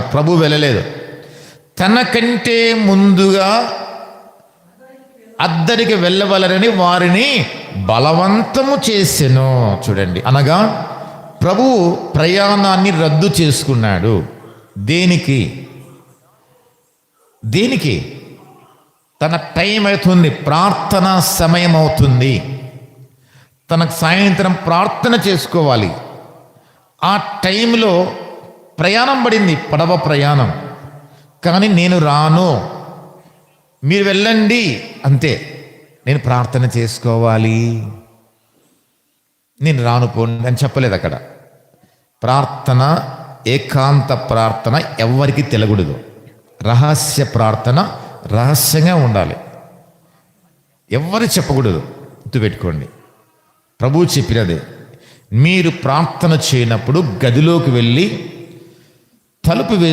ప్రభు వెళ్ళలేదు. తనకంటే ముందుగా అద్దరికి వెళ్ళవలరని వారిని బలవంతము చేసెను. చూడండి. అనగా ప్రభువు ప్రయాణాన్ని రద్దు చేసుకున్నాడు. దేనికి? దేనికి? తన టైం అవుతుంది ప్రార్థన సమయం అవుతుంది. తనకు సాయంత్రం ప్రార్థన చేసుకోవాలి. ఆ టైంలో ప్రయాణం పడింది పడవ ప్రయాణం. కానీ నేను రాను. మీరు వెళ్ళండి. అంతే. నేను ప్రార్థన చేసుకోవాలి. నేను రాను పోండి అని చెప్పలేదు అక్కడ. ప్రార్థన ఏకాంత ప్రార్థన ఎవరికి తెలగూడదు రహస్య ప్రార్థన రహస్యంగా ఉండాలి. ఎవరు చెప్పకూడదు. గుర్తుపెట్టుకోండి. ప్రభువు చెప్పినదే. మీరు ప్రార్థన చేయనప్పుడు గదిలోకి వెళ్ళి తలుపు వే